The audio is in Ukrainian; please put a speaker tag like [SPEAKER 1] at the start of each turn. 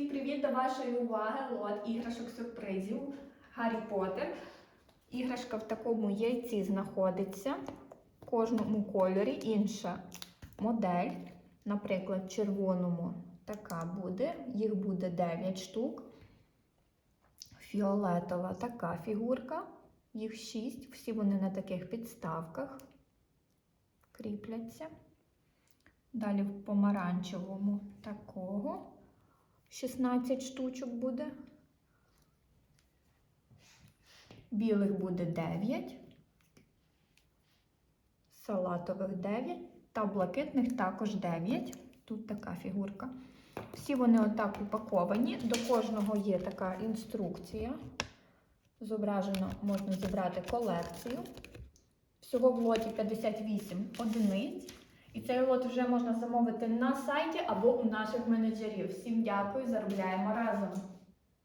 [SPEAKER 1] Всім привіт до вашої уваги! Лот іграшок сюрпризів Гаррі Поттер. Іграшка в такому яйці знаходиться. В кожному кольорі інша модель. Наприклад, в червоному така буде. Їх буде 9 штук. Фіолетова така фігурка. Їх 6. Всі вони на таких підставках кріпляться. Далі в помаранчевому такого 16 штучок буде. Білих буде 9, салатових 9 та блакитних також 9. Тут така фігурка. Всі вони отак упаковані. До кожного є така інструкція. Зображено можна зібрати колекцію. Всього в лоті 58 одиниць. І цей лот вже можна замовити на сайті або у наших менеджерів. Всім дякую, заробляємо разом!